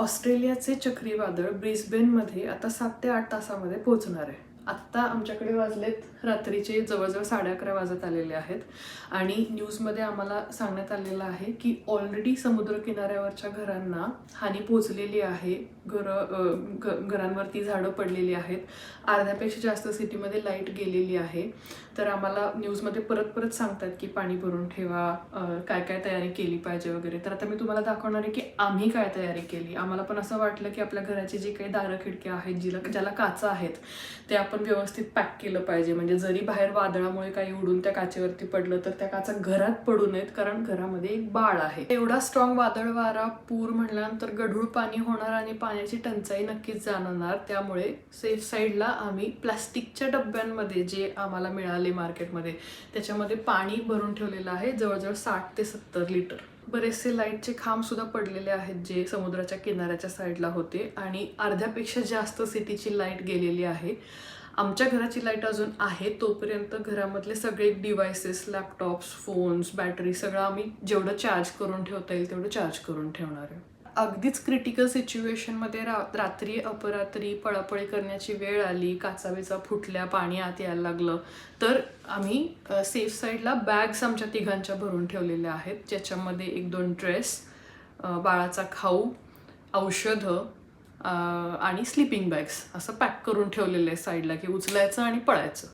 ऑस्ट्रेलियाचे चक्रीवादळ ब्रिस्बेनमध्ये आता सात ते आठ तासामध्ये पोहोचणार आहे. आत्ता आमच्याकडे वाजलेत रात्रीचे जवळजवळ साडे अकरा वाजत आलेले आहेत. आणि न्यूजमध्ये आम्हाला सांगण्यात आलेलं आहे की ऑलरेडी समुद्रकिनाऱ्यावरच्या घरांना हानी पोचलेली आहे. घरं घ घरांवरती झाडं पडलेली आहेत. अर्ध्यापेक्षा जास्त सिटीमध्ये लाइट गेलेली आहे. तर आम्हाला न्यूजमध्ये परत परत सांगतात की पाणी भरून ठेवा काय काय तयारी केली पाहिजे वगैरे. तर आता मी तुम्हाला दाखवणार आहे की आम्ही काय तयारी केली. आम्हाला पण असं वाटलं की आपल्या घराची जी काही दारं खिडक्या आहेत जिला ज्याला काचा आहेत त्या आपण व्यवस्थित पॅक केलं पाहिजे. म्हणजे जरी बाहेर वादळामुळे काही उडून त्या काचेवरती पडलं तर त्या काचा घरात पडू नयेत कारण घरामध्ये एक बाळ आहे. एवढा स्ट्रॉंग वादळ वारा पूर म्हणल्यानंतर गढूळ पाणी होणार आणि पाण्याची टंचाई नक्कीच जाणवणार. त्यामुळे सेफ साईडला आम्ही प्लास्टिकच्या डब्यांमध्ये जे आम्हाला मिळाले मार्केटमध्ये त्याच्यामध्ये पाणी भरून ठेवलेलं आहे जवळजवळ साठ ते सत्तर लिटर. बरेचसे लाईटचे खांब सुद्धा पडलेले आहेत जे समुद्राच्या किनाऱ्याच्या साईडला होते आणि अर्ध्यापेक्षा जास्त सिटीची लाइट गेलेली आहे. आमच्या घराची लाइट अजून आहे तोपर्यंत घरामधले सगळे डिव्हायसेस लॅपटॉप्स फोन्स बॅटरी सगळं आम्ही जेवढं चार्ज करून ठेवता येईल तेवढं चार्ज करून ठेवणार आहे. अगदीच क्रिटिकल सिच्युएशनमध्ये रा रात्री अपरात्री पळापळी करण्याची वेळ आली काचाबिचा फुटल्या पाणी आत यायला लागलं तर आम्ही सेफ साईडला बॅग्स आमच्या तिघांच्या भरून ठेवलेल्या आहेत ज्याच्यामध्ये एक दोन ड्रेस बाळाचा खाऊ औषधं आणि स्लिपिंग बॅग्स असं पॅक करून ठेवलेलं आहे साईडला की उचलायचं आणि पळायचं.